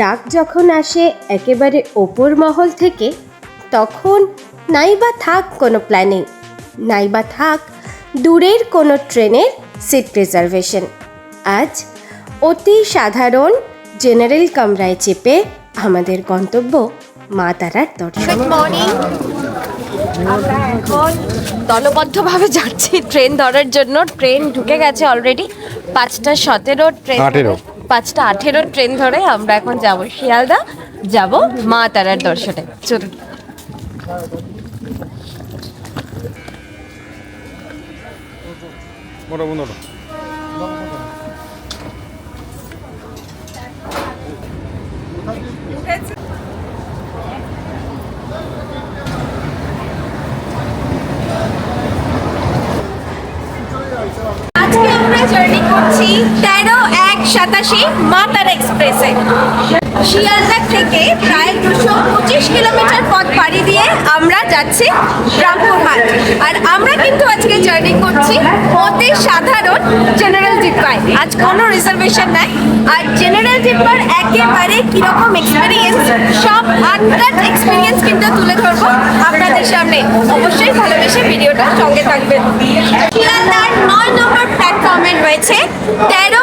ডাক যখন আসে একেবারে ওপর মহল থেকে তখন নাইবা থাক কোনো প্ল্যানিং নাইবা থাক দূরের কোনো ট্রেনের সিট রিজার্ভেশন আজ অতি সাধারণ জেনারেল কামরায় চেপে আমাদের গন্তব্য মা তারার দর্শন। এখন দলবদ্ধভাবে যাচ্ছি ট্রেন ধরার জন্য। ট্রেন ঢুকে গেছে অলরেডি পাঁচটা সতেরো ট্রেন। পাঁচটা আঠেরো ট্রেন ধরে আমরা এখন যাব শিয়ালদা যাব মা তারার দর্শনে। চলুন। আজকে আমরা জার্নি করছি তেরো সাতাশি মাতার এক্সপ্রেসে। শিয়ালদা থেকে প্রায় দুশো পঁচিশ কিলোমিটার পথ পাড়ি দিয়ে আমরা যাচ্ছি রামপুরহাট আর আমরা কিন্তু আজকে জার্নি করছি অতি সাধারণ জেনারেল ডিব্বায় আজ কোনো রিজার্ভেশন নাই। আর জেনারেল ডিব্বার একেবারে কীরকম এক্সপিরিয়েন্স সব আনকাট এক্সপিরিয়েন্স কিন্তু তুলে ধরবো আপনাদের সামনে। অবশ্যই ভালোবেসে ভিডিওটা সঙ্গে থাকবেন। শিয়ালদার নয় নম্বর প্ল্যাটফর্মে রয়েছে তেরো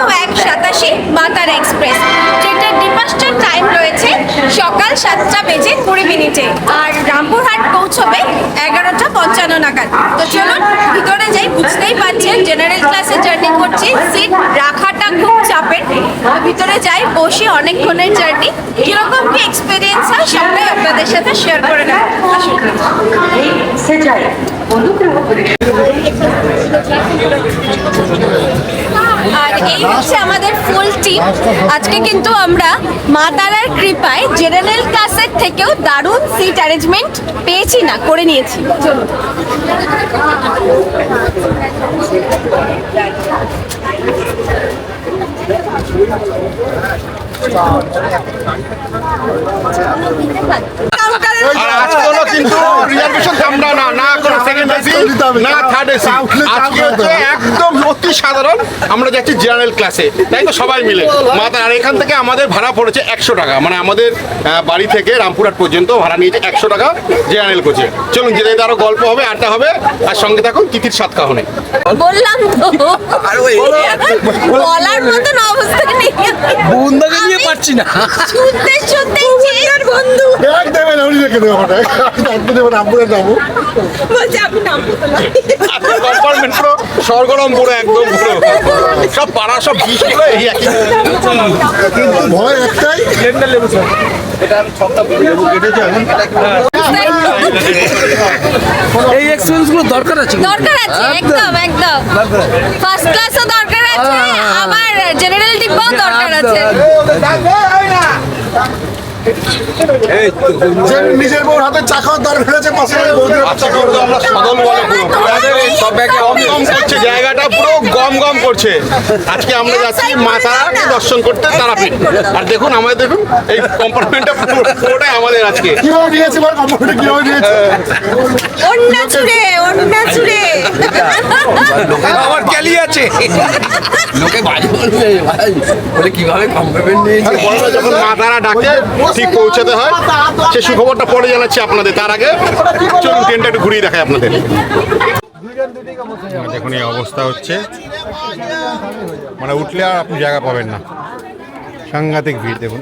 মাতার এক্সপ্রেস, যেটার ডিপাস্টার টাইম রয়েছে সকাল সাতটা বেজে কুড়ি মিনিটে। আর রামপুরহাট পৌঁছবে এগারোটা পঞ্চান্ন নাগাদ। তো চলুন, ভিতরে যাই, বুঝতেই পারছেন জেনারেল ক্লাসে জার্নি করছি। সিট রাখাটা খুব চাপের। ভিতরে যাই, বসে অনেকক্ষণের জার্নি কীরকম কি এক্সপিরিয়েন্স হয় সবটাই আপনাদের সাথে শেয়ার করে নেব। অনুগ্রহ করে আর এই হচ্ছে আমাদের ফুল টিম আজকে কিন্তু আমরা মা তারার কৃপায় জেনারেল ক্লাসের থেকেও দারুণ সিট অ্যারেঞ্জমেন্ট পেয়েছি না করে নিয়েছি। চলুন। কিন্তু রিজার্ভেশন আমরা না না কোনো সেকেন্ড এসি না থার্ড এসি আজকে হচ্ছে একদম অতি সাধারণ আমরা যাচ্ছি জেনারেল ক্লাসে তাই তো সবাই মিলে। মাথা আর এখান থেকে আমাদের ভাড়া পড়েছে একশো টাকা। মানে আমাদের বাড়ি থেকে রামপুরহাট পর্যন্ত ভাড়া নিয়েছে একশো টাকা জেনারেল কোচে চলুন যেতে আরও গল্প হবে আড্ডা হবে আর সঙ্গে থাকুন তিথির সাত খাওয়ানে বললাম তো। বলার মতন অবস্থা নেই। বন্ধুকে নিয়ে পারছি না। শুনতে শুনতে চেয়ার বন্ধু। ব্যাগ দেবেন উনি রেখে দেবেন যাব। বলছে আমি নামবো না কম্পার্টমেন্ট পুরো সরগরম পুরো একদম সব পাড়া সব বিষ এই একই। কিন্তু ভয় একটাই। লেন্ডা লেবু স্যার এটা আমি ছক্কা লেবু কেটেছি এখন এই এক্সপিরিয়েন্সগুলো দরকার আছে দরকার আছে একদম। একদম ফার্স্ট ক্লাসও দরকার আছে আমার জেনারেল ডিব্বাও দরকার আছে। যে নিজের বউর হাতে চাকার দর ফেলেছে পাশে বউদের হাতে আমরা সদল বলে গম করছে জায়গাটা পুরো গম গম করছে। আজকে আমরা যাচ্ছি মাতারাকে দর্শন করতে তারাপীঠ। আর দেখুন আমাদের দেখুন এই কম্পার্টমেন্টটা পুরোটাই আমাদের আজকে। কীভাবে নিয়েছে বল কম্পার্টমেন্ট কীভাবে নিয়েছে অন্না চুড়ে অন্না চুড়ে। আমার ক্যালি আছে। লোকে বাজে বলে কীভাবে কমপ্লিমেন্ট নিয়েছে? যখন মাতারা ডাকে ঠিক পৌঁছাতে হয়। সে সুখবরটা পরে জানাচ্ছি আপনাদের। তার আগে চলুন ট্রেনটা একটু ঘুরিয়ে দেখায় আপনাদের। দেখুন এই অবস্থা হচ্ছে। মানে উঠলে আর আপনি জায়গা পাবেন না। সাংঘাতিক ভিড় দেখুন।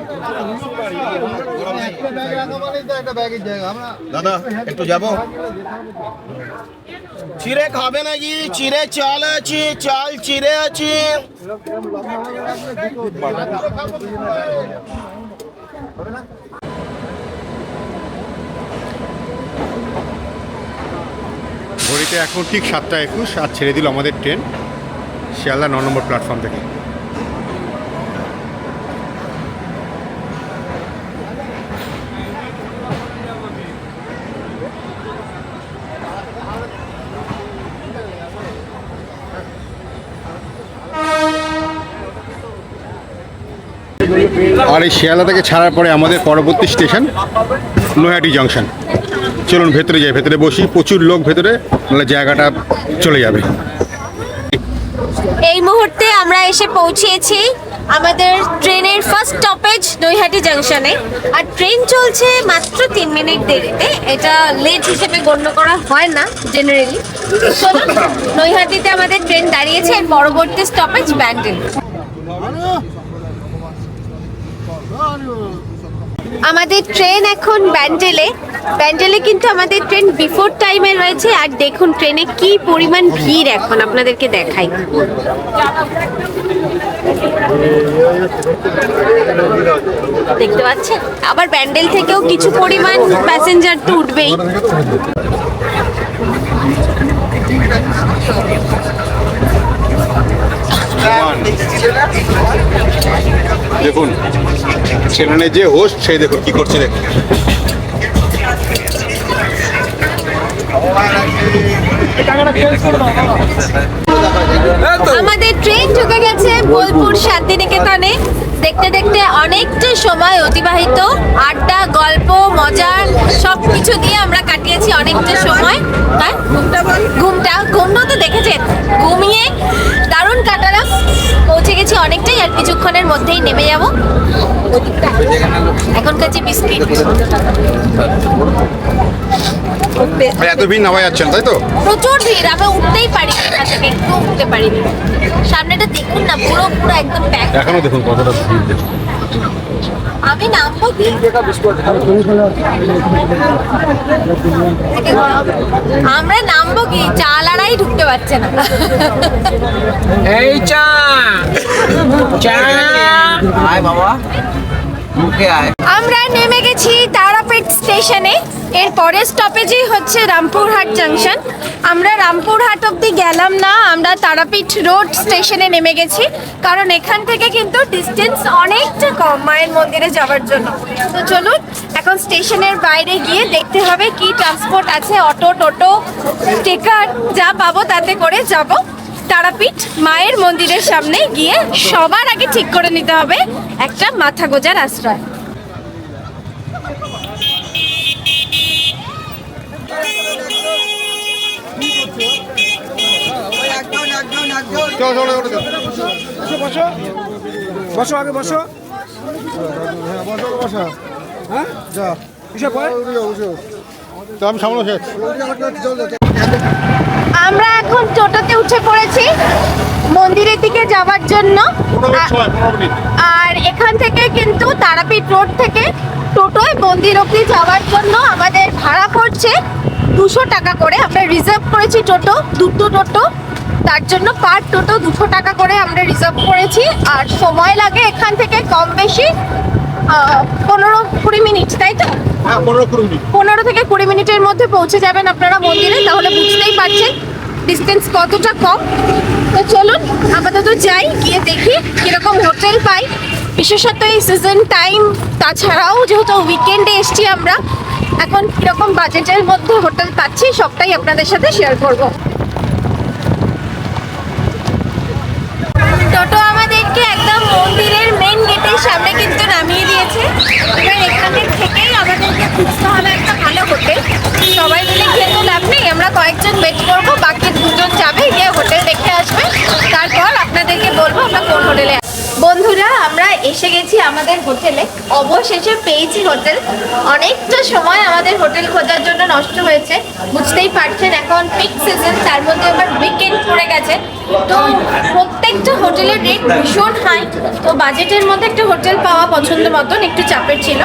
দাদা একটু যাব? চিড়ে খাবে নাকি? চিড়ে চাল আছে চাল চিড়ে আছে। ঘড়িতে এখন ঠিক সাতটা একুশ, আর ছেড়ে দিল আমাদের ট্রেন। শিয়ালদা ন নম্বর প্ল্যাটফর্ম থেকে। আর এই শিয়ালদা থেকে ছাড়ার পরে আমাদের পরবর্তী স্টেশন নৈহাটি জংশন। চলুন ভেতরে যাই, ভেতরে বসি, প্রচুর লোক ভেতরে, নাহলে জায়গাটা চলে যাবে। এই মুহূর্তে আমরা এসে পৌঁছেছি আমাদের ট্রেনের ফার্স্ট স্টপেজ নৈহাটি জাংশনে আর ট্রেন চলছে মাত্র তিন মিনিট দেরিতে। এটা লেট হিসেবে গণ্য করা হয় না জেনারেলি নৈহাটিতে আমাদের ট্রেন দাঁড়িয়েছে পরবর্তী স্টপেজ ব্যান্ডেল। আমাদের ট্রেন এখন ব্যান্ডেলে ব্যান্ডেলে কিন্তু আমাদের ট্রেন বিফোর টাইমে রয়েছে। আর দেখুন ট্রেনে কি পরিমাণ ভিড় এখন, আপনাদেরকে দেখাই। দেখতে পাচ্ছেন? আবার ব্যান্ডেল থেকেও কিছু পরিমাণ প্যাসেঞ্জার তো উঠবেই। দেখুন, সেখানে যে হোস্ট সেই দেখুন কি করছে দেখুন। আমাদের ট্রেন ঢুকে গেছে বোলপুর শান্তিনিকেতনে। দেখতে দেখতে অনেকটা সময় অতিবাহিত, আড্ডা, গল্প, মজা সব কিছু দিয়ে আমরা কাটিয়েছি অনেকটা সময়। ঘুমটা ঘুমটা ঘুমটাও তো দেখেছেন? ঘুমিয়ে কাটালাম। পৌঁছে গেছি অনেকটাই আর কিছুক্ষণের মধ্যেই নেমে যাব। এখন কাছে বিস্কিট। আর এত ভিড় নামা যাচ্ছে তাই তো? প্রচুর ভিড় আমি উঠতেই পারি না থেকে একটু উঠতে পারিনি। সামনেটা দেখুন না পুরো পুরো একদম প্যাক এখনও দেখুন কতটা ভিড় দেখুন। আমি নামবো কি? আমরা নামবো কি? চালারাই ঢুকতে পারছে না। এই চা! চা! বাবা। আমরা নেমে গেছি তারাপীঠ স্টেশনে। এর পরের স্টপেজই হচ্ছে রামপুরহাট জাংশন আমরা রামপুরহাট অবধি গেলাম না, আমরা তারাপীঠ রোড স্টেশনে নেমে গেছি। কারণ এখান থেকে কিন্তু ডিস্টেন্স অনেকটা কম মায়ের মন্দিরে যাওয়ার জন্য। তো চলুন, এখন স্টেশনের বাইরে গিয়ে দেখতে হবে কি ট্রান্সপোর্ট আছে, অটো, টোটো টেকার যা পাবো তাতে করে যাব। তারাপীঠ মায়ের মন্দিরের সামনে গিয়ে সবার আগে ঠিক করে নিতে হবে একটা মাথা গোজার আশ্রয়। বসো আগে বসো। হ্যাঁ? যা। আমি সামনে আছি। আমরা এখন টোটোতে উঠে পড়েছি মন্দিরের দিকে যাওয়ার জন্য। আর এখান থেকে কিন্তু তারাপীঠ রোড থেকে টোটোয় মন্দির অব্দি যাওয়ার জন্য আমাদের ভাড়া পড়ছে দুশো টাকা করে। আমরা রিজার্ভ করেছি টোটো দুটো টোটো। তার জন্য পার টোটো দুশো টাকা করে আমরা রিজার্ভ করেছি। আর সময় লাগে এখান থেকে কম বেশি পনেরো কুড়ি মিনিট তাই তো? হ্যাঁ পনেরো থেকে কুড়ি মিনিটের মধ্যে পৌঁছে যাবেন আপনারা মন্দিরে তাহলে বুঝতেই পারছেন। ডিস্টেন্স কতটা কম? তো চলুন, আপাতত যাই, গিয়ে দেখি কীরকম হোটেল পাই। বিশেষত এই সিজন টাইম তাছাড়াও যেহেতু উইকেন্ডে এসছি আমরা, এখন কীরকম বাজেটের মধ্যে হোটেল পাচ্ছি, সবটাই আপনাদের সাথে শেয়ার করব। টোটো মন্দিরের মেন গেটের সামনে কিন্তু নামিয়ে দিয়েছে। এবার এখানে থেকেই আমাদেরকে খুঁজতে হবে একটা ভালো হোটেল সবাই মিলে গিয়ে তো লাভ নেই, আমরা কয়েকজন ওয়েট করব, বাকি দুজন যাবে, গিয়ে হোটেল দেখে আসবে। তারপর আপনাদেরকে বলব আমরা কোন হোটেলে বন্ধুরা, আমরা এসে গেছি আমাদের হোটেলে অবশেষে পেয়েছি হোটেল অনেকটা সময় আমাদের হোটেল খোঁজার জন্য নষ্ট হয়েছে। বুঝতেই পারছেন, এখন পিক সিজন তার মধ্যে আবার উইকেন্ড পড়ে গেছে। তো প্রত্যেকটা হোটেলের রেট ভীষণ হাই তো বাজেটের মধ্যে একটা হোটেল পাওয়া পছন্দ মতন, একটু চাপের ছিল।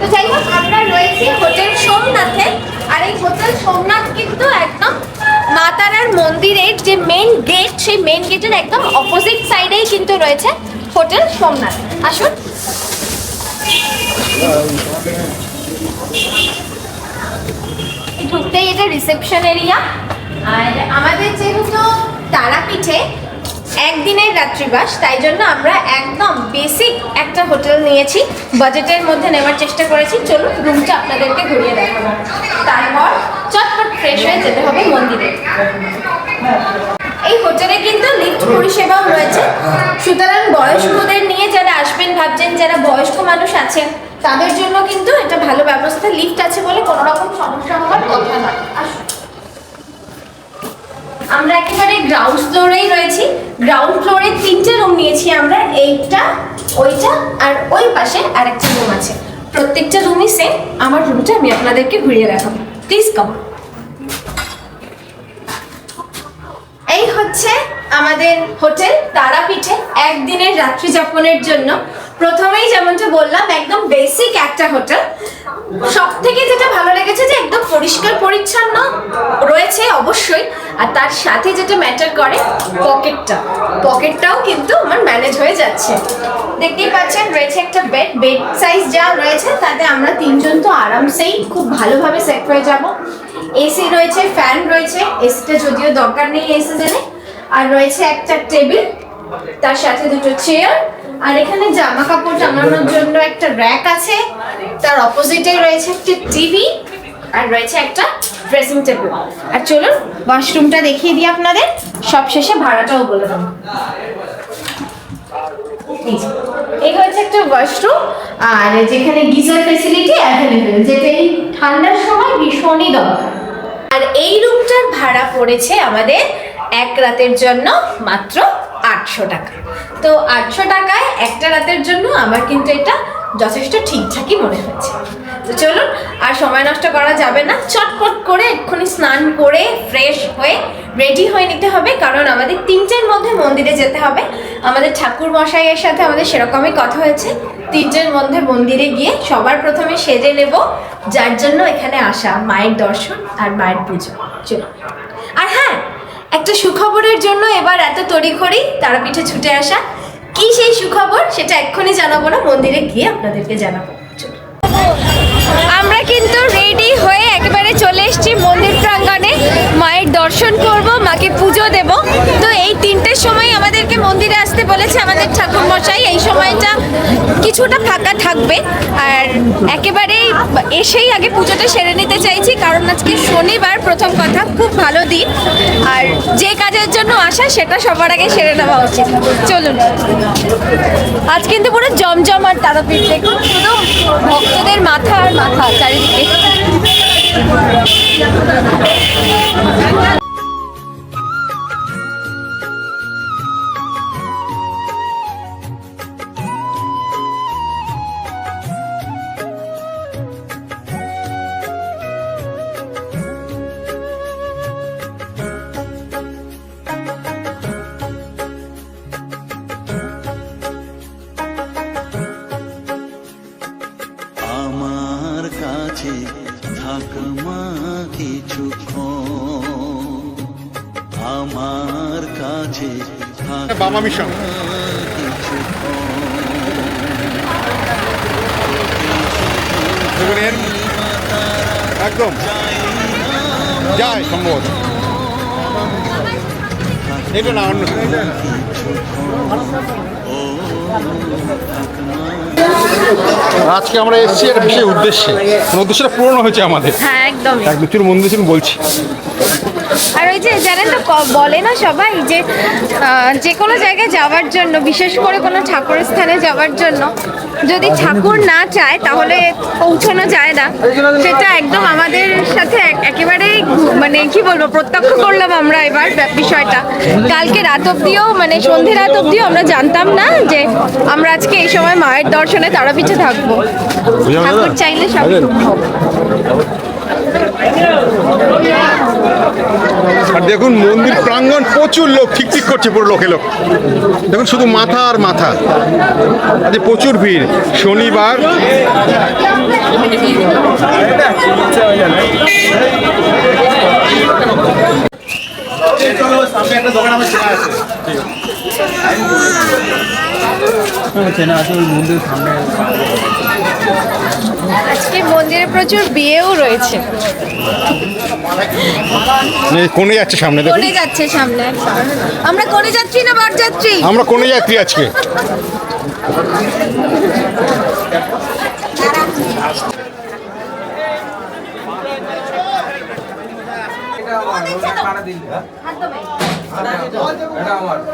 তো যাই হোক, আমরা রয়েছি হোটেল সোমনাথে। আর এই হোটেল সোমনাথ কিন্তু একদম মা তারার মন্দিরের যে মেন গেট সেই মেন গেটের একদম অপোজিট সাইডেই কিন্তু রয়েছে হোটেল সোমনাথ। আসুন। ঢুকতেই এটা রিসেপশন এরিয়া আর আমাদের যেহেতু তারাপীঠে একদিনের রাত্রিবাস, তাই জন্য আমরা একদম বেসিক একটা হোটেল নিয়েছি বাজেটের মধ্যে নেওয়ার চেষ্টা করেছি। চলুন রুমটা আপনাদেরকে ঘুরিয়ে দেখাবো। তারপর চটপট ফ্রেশ হয়ে যেতে হবে মন্দিরে। এই হোটেলে কিন্তু লিফট পরিষেবাও রয়েছে। সুতরাং বয়স্কদের নিয়ে যারা আসবেন, ভাবছেন যারা বয়স্ক মানুষ আছেন, তাদের জন্য কিন্তু এটা ভালো ব্যবস্থা। লিফট আছে বলে কোনো রকম সমস্যা হওয়ার কথা নয়। আসুন। আমরা একেবারে গ্রাউন্ড ফ্লোরেই রয়েছি। গ্রাউন্ড ফ্লোরে তিনটে রুম নিয়েছি আমরা, এইটা, ওইটা আর ওই পাশে আরেকটা রুম আছে। প্রত্যেকটা রুমই সেম আমার রুমটা আমি আপনাদেরকে ঘুরিয়ে দেখাবো। প্লিজ কাম এই হচ্ছে আমাদের হোটেল তারাপীঠে একদিনের রাত্রি যাপনের জন্য। প্রথমেই যেমনটা বললাম, একদম বেসিক একটা হোটেল সব থেকে যেটা ভালো লেগেছে যে একদম পরিষ্কার পরিচ্ছন্ন রয়েছে অবশ্যই। আর তার সাথে যেটা ম্যাটার করে পকেটটা পকেটটাও কিন্তু আমার ম্যানেজ হয়ে যাচ্ছে। দেখতেই পাচ্ছেন, রয়েছে একটা বেড বেড সাইজ যা রয়েছে, তাতে আমরা তিনজন তো আরামসেই খুব ভালোভাবে সেট হয়ে যাব। এসি রয়েছে ফ্যান রয়েছে এসিটা যদিও দরকার নেই এই সিজনে আর রয়েছে একটা টেবিল তার সাথে দুটো চেয়ার আর এখানে জামা কাপড় টাঙানোর জন্য একটা র্যাক আছে। তার অপোজিটে রয়েছে একটি টিভি আর রয়েছে একটা ড্রেসিং টেবিল আর চলুন ওয়াশরুমটা দেখিয়ে দিই আপনাদের। সব শেষে ভাড়াটাও বলে দেবো। এই এই হচ্ছে একটা ওয়াশরুম আর যেখানে গিজার ফেসিলিটি অ্যাভেলেবেল যেটা এই ঠান্ডার সময় ভীষণই দরকার। আর এই রুমটার ভাড়া পড়েছে আমাদের এক রাতের জন্য মাত্র আটশো টাকা। তো আটশো টাকায় একটা রাতের জন্য আমার কিন্তু এটা যথেষ্ট ঠিকঠাকই মনে হয়েছে। তো চলুন, আর সময় নষ্ট করা যাবে না। চটপট করে এক্ষুনি স্নান করে ফ্রেশ হয়ে রেডি হয়ে নিতে হবে, কারণ আমাদের তিনটের মধ্যে মন্দিরে যেতে হবে। আমাদের ঠাকুর মশাইয়ের সাথে আমাদের সেরকমই কথা হয়েছে। তিনটের মধ্যে মন্দিরে গিয়ে সবার প্রথমে সেজে নেব, যার জন্য এখানে আসা, মায়ের দর্শন আর মায়ের পুজো। চলুন। আর হ্যাঁ একটা সুখবরের জন্য এবার এত তড়িঘড়ি তারাপীঠে ছুটে আসা কি সেই সুখবর সেটা এক্ষুনি জানাব না, মন্দিরে গিয়ে আপনাদেরকে জানাব। আমরা কিন্তু রেডি হয়ে একেবারে চলে এসেছি মন্দির প্রাঙ্গণে। মায়ের দর্শন করব, মাকে পুজো দেব। তো এই তিনটের সময় আমাদেরকে মন্দিরে আসতে বলেছে আমাদের ঠাকুর মশাই এই সময়টা কিছুটা ফাঁকা থাকবে। আর একেবারেই এসেই আগে পুজোটা সেরে নিতে চাইছি, কারণ আজকে শনিবার, প্রথম কথা, খুব ভালো দিন। আর যে কাজের জন্য আসা, সেটা সবার আগে সেরে নেওয়া উচিত। চলুন। আজ কিন্তু পুরো জমজম আর তারাপীঠ। দেখুন, শুধু ভক্তদের মাথা আর মাথা চারিদিকে। আমার কাছে বাবা মিশন। একদম। যায় সম্ভবত এটা না অন্য আজকে আমরা এসেছি একটা বিশেষ উদ্দেশ্যে। উদ্দেশ্যটা পূরণ হয়েছে আমাদের? হ্যাঁ একদম এক মন্দির বলছি। আর ওই যে জানেন তো বলে না সবাই যে যে কোনো জায়গায় যাওয়ার জন্য বিশেষ করে কোনো ঠাকুরের স্থানে যাওয়ার জন্য যদি ঠাকুর না চায় তাহলে পৌঁছানো যায় না। সেটা একদম আমাদের সাথে এক- একেবারেই মানে কি বলব প্রত্যক্ষ করলাম আমরা এবার বিষয়টা। কালকে রাত অব্দিও মানে সন্ধে রাত অব্দিও আমরা জানতাম না যে আমরা আজকে এই সময় মায়ের দর্শনে তারাপীঠে থাকব। ঠাকুর চাইলে সব সম্ভব। আর দেখুন, মন্দির প্রাঙ্গণ প্রচুর লোক, ঠিক ঠিক করছে, পুরো লোকে লোক। দেখুন, শুধু মাথা আর মাথা। আজ প্রচুর ভিড়। শনিবার। আজকে মন্দিরে প্রচুর বিয়েও রয়েছে। এই কোনে যাচ্ছে সামনে দেখুন। কোনে যাচ্ছে সামনে? আমরা কোনে যাত্রী না বরযাত্রী আমরা কোনে যাত্রী আজকে?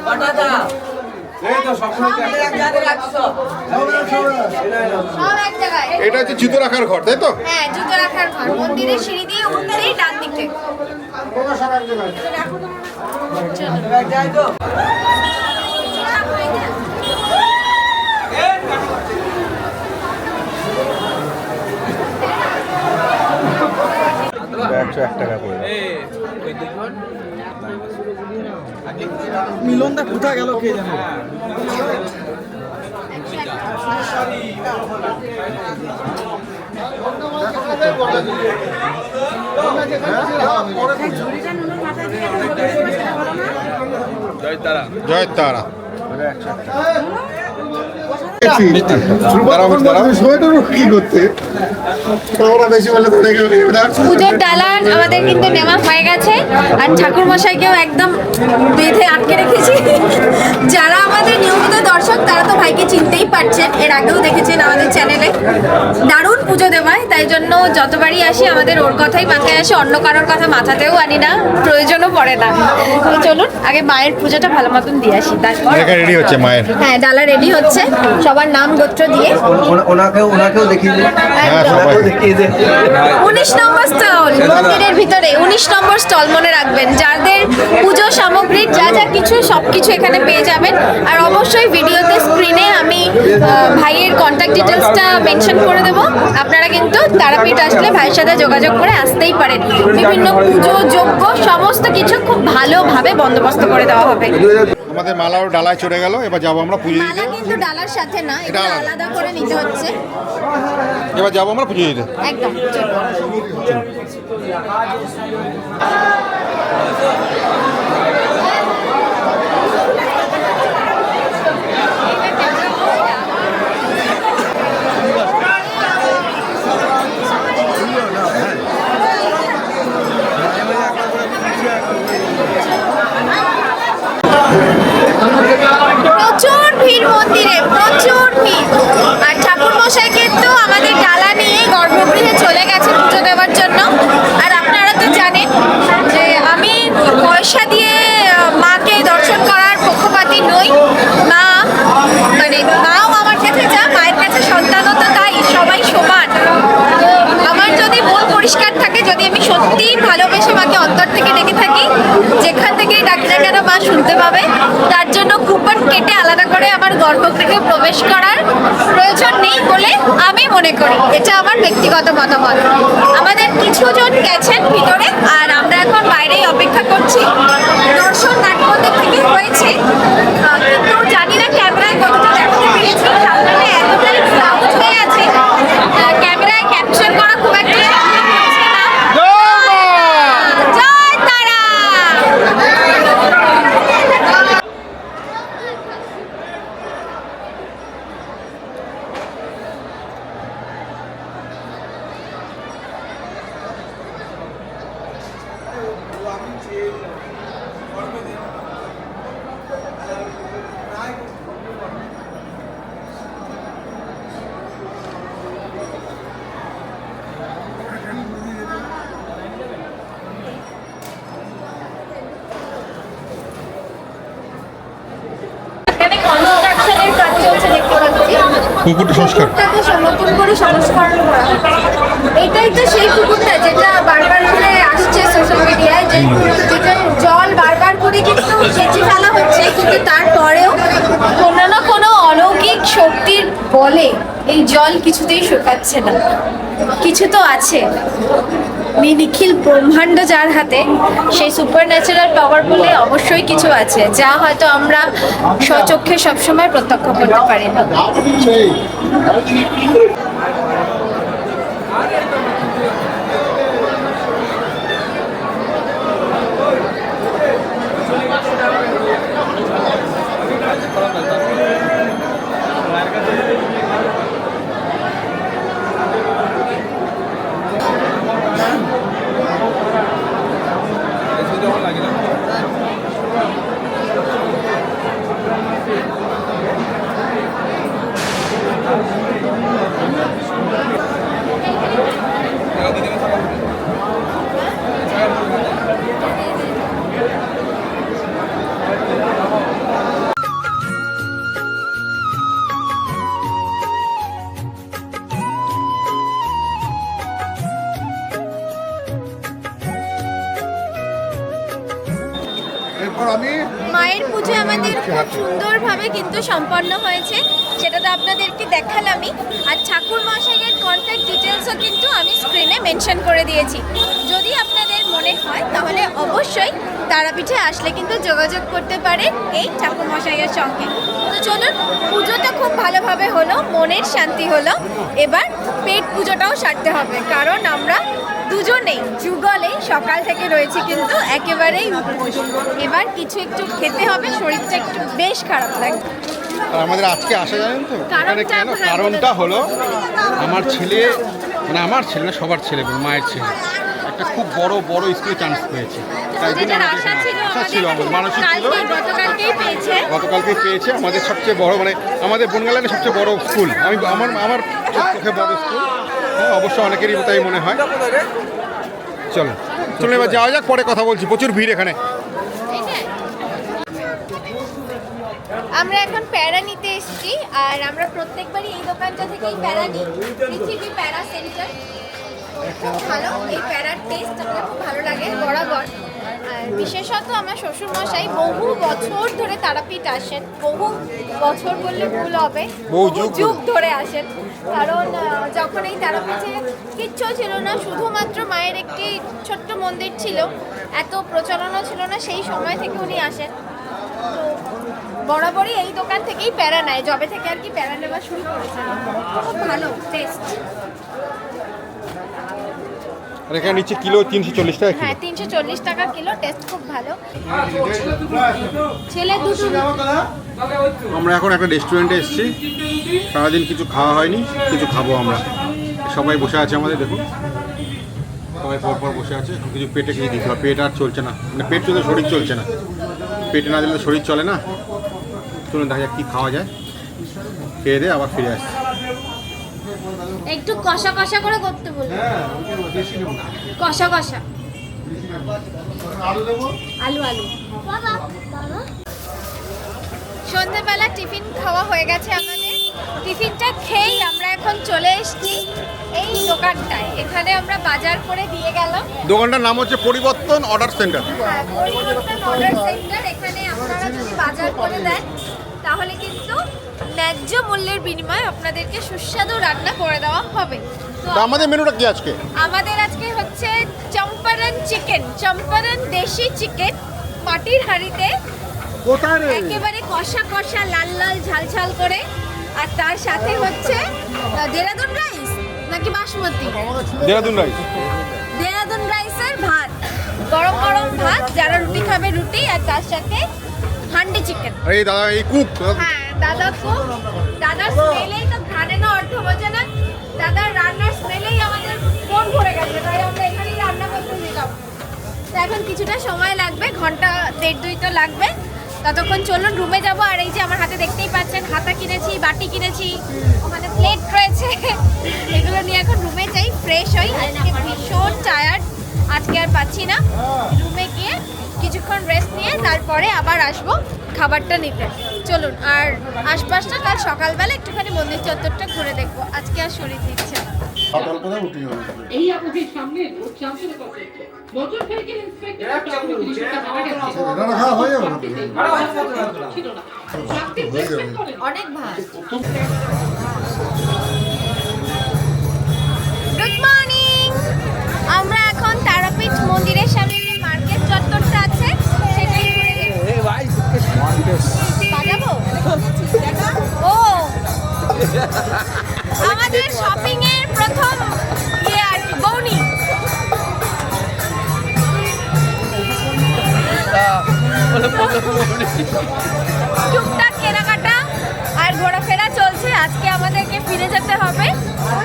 এক জায়গায় এটা হচ্ছে জুতো রাখার ঘর তাই তো? হ্যাঁ জুতো রাখার ঘর। মন্দিরের সিঁড়ি দিয়ে উঠতেই ডান দিকে। মিলনদা কোথায় গেল কে জানে? জয় তারা। কি করতে? পুজোর ডালা আমাদের কিন্তু নেওয়া হয়ে গেছে। আর ঠাকুর মশাইকেও একদম বেঁধে আটকে রেখেছি। যারা আমাদের নিয়মিত দর্শক তারা তো ভাইকে চিনতেই পারছেন এর আগেও দেখেছেন আমাদের চ্যানেলে দারুণ পুজো দেওয়ায়। তাই জন্য যতবারই আসি আমাদের ওর কথাই মাথায় আসে অন্য কারোর কথা মাথাতেও আনি না প্রয়োজনও পড়ে না। চলুন আগে মায়ের পুজোটা ভালো মতন দিয়ে আসি। তারপর রেডি হচ্ছে মায়ের। হ্যাঁ ডালা রেডি হচ্ছে। সবার নাম গোত্র দিয়ে। ওনাকেও ওনাকেও দেখিয়ে হ্যাঁ সবাই। উনিশ নম্বর স্টল মন্দিরের ভিতরে উনিশ নম্বর স্টল মনে রাখবেন। যাদের পুজো সামগ্রী যা যা কিছু সব কিছু এখানে পেয়ে যাবেন। আর অবশ্যই ভিডিওতে স্ক্রিনে আমি ভাইয়ের কন্ট্যাক্ট ডিটেলসটা মেনশন করে দেবো। আপনারা কিন্তু তারাপীঠ আসলে ভাইয়ের সাথে যোগাযোগ করে আসতেই পারেন। বিভিন্ন পুজো যোগ্য সমস্ত কিছু খুব ভালোভাবে বন্দোবস্ত করে দেওয়া হবে। আমাদের মালাও ডালায় চড়ে গেল এবার যাব আমরা পুজো দিতে মালা কিন্তু ডালার সাথে না এটা এটা আলাদা। আলাদা করে নিতে হচ্ছে এবার যাব আমরা পুজো দিতে একদম চলুন। প্রচুর ভিড় মন্দিরে প্রচুর ভিড় আর কিন্তু আমাদের ডালা নিয়ে গর্ভগৃহে চলে গেছে পুজো দেওয়ার জন্য আর আপনারা তো জানেন যে আমি পয়সা দিয়ে আহ, মাকে দর্শন করার পক্ষপাতী নই মা মানে মাও আমার কাছে যা মায়ের কাছে সন্তানও তো তাই সবাই সমান তো আমার যদি মন পরিষ্কার থাকে যদি আমি সত্যি ভালোবেসে মাকে অন্তর থেকে ডেকে থাকি যেখান থেকেই ডাকি না কেন মা শুনতে পাবে তার জন্য কুপন কেটে আলাদা করে আমার গর্ভগৃহে প্রবেশ করার প্রয়োজন নেই বলে আমি মনে করি এটা আমার ব্যক্তিগত মতামত আমাদের কিছু জন গেছেন ভিতরে আর আমরা এখন বাইরেই অপেক্ষা করছি দর্শন নাটমন্দির থেকে হয়েছে আহ, কিন্তু জানি না ক্যামেরায় কতটা দেখাতে পেরেছি সামনে এতটাই ক্রাউড হয়ে আছে আহ, ক্যামেরায় ক্যাপচার করা খুব একটা সম্ভব হচ্ছে না জয় তারা এখানে কনস্ট্রাকশনের কাজ চলছে দেখতে পাচ্ছি পুকুরটা সংস্কার পুকুরটাকে নতুন করে সংস্করণ করা হচ্ছে। এটাই তো সেই পুকুরটা যেটা বারবার করে আসছে সোশ্যাল মিডিয়ায় যে যেটা জল বারবার করে কিন্তু সেচে ফেলা হচ্ছে কিন্তু তারপরেও কোনো না কোনো অলৌকিক শক্তির বলে এই জল কিছুতেই শুকাচ্ছে না। কিছু তো আছে। নিখিল ব্রহ্মাণ্ড যার হাতে, সেই সুপার ন্যাচারাল পাওয়ার বলে অবশ্যই কিছু আছে, যা হয়তো আমরা স্বচক্ষে সবসময় প্রত্যক্ষ করতে পারি না। কিন্তু সম্পন্ন হয়েছে, সেটা তো আপনাদেরকে দেখালামই। আর ঠাকুর মশাইয়ের কন্ট্যাক্ট ডিটেলসও কিন্তু আমি স্ক্রিনে মেনশন করে দিয়েছি। যদি আপনাদের মনে হয়, তাহলে অবশ্যই তারাপীঠে আসলে কিন্তু যোগাযোগ করতে পারে এই ঠাকুর মশাইয়ের সঙ্গে। তো চলুন, পুজোটা খুব ভালোভাবে হলো, মনের শান্তি হলো। এবার পেট পুজোটাও সারতে হবে, কারণ আমরা দুজনেই যুগলে সকাল থেকে রয়েছি কিন্তু একেবারেই উপোস এবার কিছু একটু খেতে হবে শরীরটা একটু বেশ খারাপ লাগবে। আর আমাদের আজকে আসা জানেন তো? এখানে কারণটা কেন কারণটা হলো আমার ছেলে মানে আমার ছেলে না সবার ছেলে মায়ের ছেলে। একটা খুব বড় বড় স্কুলে চান্স পেয়েছে। তাই জন্য আশা ছিল আমার মানসিক ছিল গতকালকেই পেয়েছে। গতকালকে পেয়েছে আমাদের সবচেয়ে বড় মানে আমাদের বনগালানের সবচেয়ে বড় স্কুল আমি আমার আমার চোখে বড় স্কুল হ্যাঁ অবশ্য অনেকেরই তাই মনে হয়। চলো চলো এবার যাওয়া যাক, পরে কথা বলছি, প্রচুর ভিড় এখানে। আমরা এখন প্যারা নিতে এসেছি, আর আমরা প্রত্যেকবারই এই দোকানটা থেকেই প্যারা নিই। পৃথিবী প্যারা সেন্টার। খুব ভালো, এই প্যারার টেস্ট আমার খুব ভালো লাগে, বরাবর। আর বিশেষত আমার শ্বশুরমশাই বহু বছর ধরে তারাপীঠ আসেন। বহু বছর বললে ভুল হবে বহু যুগ ধরে আসেন। কারণ যখন এই তারাপীঠে কিচ্ছু ছিল না শুধুমাত্র মায়ের একটি ছোট্ট মন্দির ছিল এত প্রচলনও ছিল না সেই সময় থেকে উনি আসেন। তো বরাবরই এই দোকান থেকেই প্যারা নেয় যবে থেকে আর কি প্যারা নেওয়া শুরু করেছে। খুব ভালো টেস্ট আর এখানে নিচে কিলো তিনশো চল্লিশ টাকা হ্যাঁ তিনশো চল্লিশ টাকা কিলো টেস্ট খুব ভালো। ছেলে দুটো আমরা এখন একটা রেস্টুরেন্টে এসেছি। সারাদিন কিছু খাওয়া হয়নি কিছু খাব আমরা। সবাই বসে আছে আমাদের দেখুন। সবাই পর পর বসে আছে এখন কিছু পেটে কিছু দিতে হবে। পেট আর চলছে না। মানে পেট চলছে শরীর চলছে না। পেটে না দিলে তো শরীর চলে না। চলুন দেখা যাক কী খাওয়া যায়। খেয়ে দিয়ে আবার ফিরে আসছি। একটু কষা কষা করে করতে বলব কষা কষা। আলু আলু সন্ধেবেলা টিফিন খাওয়া হয়ে গেছে আমাদের। টিফিনটা খেয়েই আমরা এখন চলে এসেছি এই দোকানটায়। এখানে আমরা বাজার করে দিয়ে গেলাম। দোকানটার নাম হচ্ছে পরিবর্তন অর্ডার সেন্টার। হ্যাঁ, পরিবর্তন অর্ডার সেন্টার। এখানে আপনারা যদি বাজার করে দেন তাহলে কিন্তু ন্যায্য মূল্যের বিনিময়ে আপনাদেরকে সুস্বাদু রান্না করে দেওয়া হবে। তো আমাদের মেনুটা কি আজকে? আমাদের আজকে হচ্ছে চম্পারন চিকেন চম্পারন দেশি চিকেন মাটির হাঁড়িতে কোথায় একেবারে কষা কষা লাল লাল ঝাল ঝাল করে। আর তার সাথে হচ্ছে দেরাদুন রাইস নাকি বাসমতি? দেরাদুন রাইস। দেরাদুন রাইসের ভাত গরম গরম ভাত যারা রুটি খাবে রুটি আর তার সাথে হান্ডি চিকেন। এই দাদা এই কুক হ্যাঁ। দাদা তো দাদার স্মেলেই তো ঘানে না অর্থ বোঝে না। দাদার রান্নার স্মেলেই আমাদের মন ভরে গেছে, তাই আমরা এখানেই রান্না করতে দিলাম তো এখন কিছুটা সময় লাগবে, ঘণ্টা দেড় দুই তো লাগবে। ততক্ষণ চলুন, রুমে যাব। আর এই যে আমার হাতে দেখতেই পাচ্ছেন, হাতা কিনেছি, বাটি কিনেছি, ওখানে প্লেট রয়েছে। এগুলো নিয়ে এখন রুমে যাই ফ্রেশ হই। আজকে ভীষণ টায়ার্ড আজকে আর পাচ্ছি না। রুমে গিয়ে কিছুক্ষণ রেস্ট নিয়ে তারপরে আবার আসব, খাবারটা নিতে। চলুন আর আশপাশটা কাল সকালবেলা একটুখানি মন্দির চত্বরটা ঘুরে দেখব। আজকে আর শরীর দিচ্ছে অনেক এই আপনাদের সামনে চান্সের কাছে ইন্সপেক্টর আপনি জিনিসটা আমাদের শপিং এর প্রথম ইয়ে আর কি, বৌনি। টুকটাক কেনাকাটা আর ঘোরাফেরা চলছে। আজকে আমাদেরকে ফিরে যেতে হবে।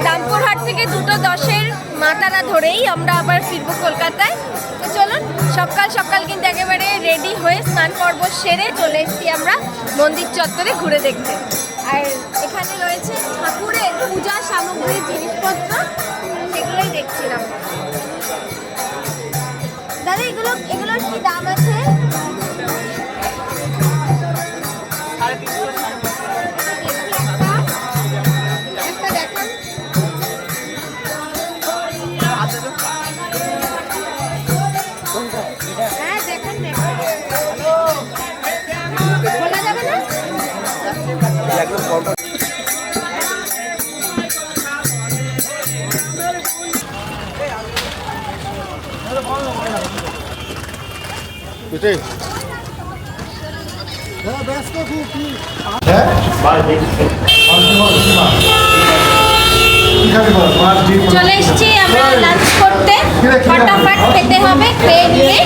রামপুরহাট থেকে দুটো দশের মাতারা ধরেই আমরা আবার ফিরবো কলকাতায়। তো চলুন সকাল সকাল কিন্তু একেবারে রেডি হয়ে স্নান পর্ব সেরে চলে এসেছি আমরা মন্দির চত্বরে ঘুরে দেখতে। আর এখানে রয়েছে ঠাকুরের পূজা সামগ্রীর জিনিসপত্র সেগুলোই দেখছিলাম। দাদা এগুলো এটাই চলে এসেছি আমরা লাঞ্চ করতে। ফটাফট খেতে হবে, খেয়ে নিয়ে।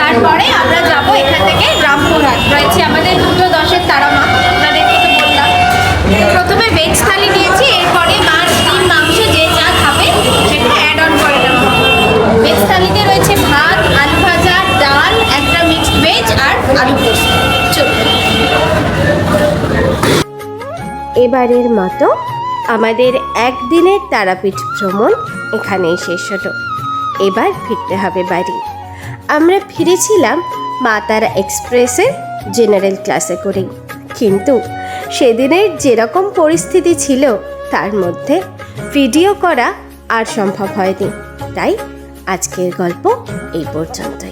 তারপরে আমরা যাব এখান থেকে রামপুরহাট। রয়েছে আমাদের দুটো দশের তারামা। আপনাদেরকে বললাম। প্রথমে ভেজ থালি নিয়েছি, এরপরে এবারের মতো আমাদের একদিনের তারাপীঠ ভ্রমণ এখানেই শেষ হলো। এবার ফিরতে হবে বাড়ি। আমরা ফিরেছিলাম মা তারা এক্সপ্রেসের জেনারেল ক্লাসে করেই। কিন্তু সেদিনের যেরকম পরিস্থিতি ছিল, তার মধ্যে ভিডিও করা আর সম্ভব হয়নি। তাই আজকের গল্প এই পর্যন্তই।